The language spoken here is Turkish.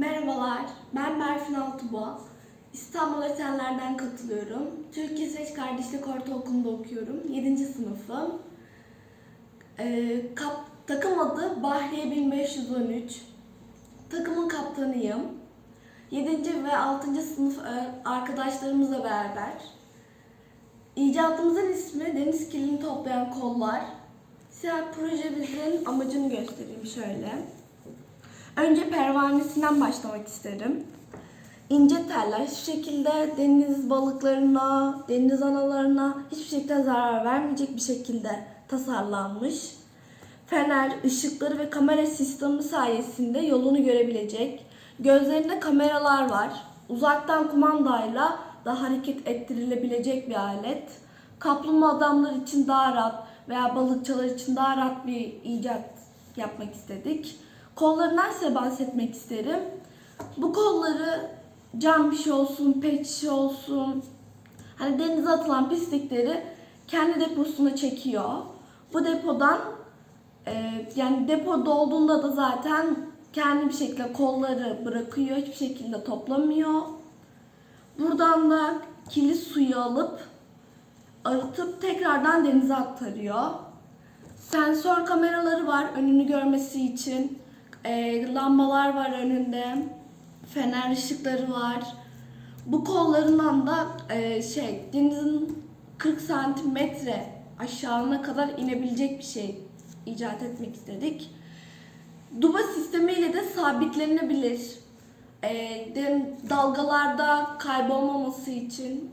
Merhabalar, ben Berfin Altıboğa. İstanbul Esenler'den katılıyorum. Türkiye Seç Kardeşlik Ortaokulu'nda okuyorum. 7. sınıfım. Ee, kap, takım adı Bahriye 1513. Takımın kaptanıyım. 7. ve 6. sınıf ö- arkadaşlarımızla beraber. İcadımızın ismi Deniz Kirliliğini Toplayan Kollar. Size projemizin amacını göstereyim şöyle. Önce pervanesinden başlamak isterim. İnce teller hiçbir şekilde deniz balıklarına, deniz analarına hiçbir şekilde zarar vermeyecek bir şekilde tasarlanmış. Fener, ışıkları ve kamera sistemi sayesinde yolunu görebilecek. Gözlerinde kameralar var. Uzaktan kumandayla da hareket ettirilebilecek bir alet. Kaplumbağa adamlar için daha rahat veya balıkçılar için daha rahat bir icat yapmak istedik. Kollarından size bahsetmek isterim. Bu kolları cam şişe olsun, pet şişe olsun, hani denize atılan pislikleri kendi deposuna çekiyor. Bu depodan e, yani depo dolduğunda da zaten kendi bir şekilde kolları bırakıyor, hiçbir şekilde toplamıyor. Buradan da kirli suyu alıp arıtıp tekrardan denize aktarıyor. Sensör kameraları var önünü görmesi için. E, lambalar var önünde. Fener ışıkları var. Bu kollarından da e, şey denizin 40 santimetre aşağına kadar inebilecek bir şey icat etmek istedik. Duba sistemiyle de sabitlenebilir. E, den- dalgalarda kaybolmaması için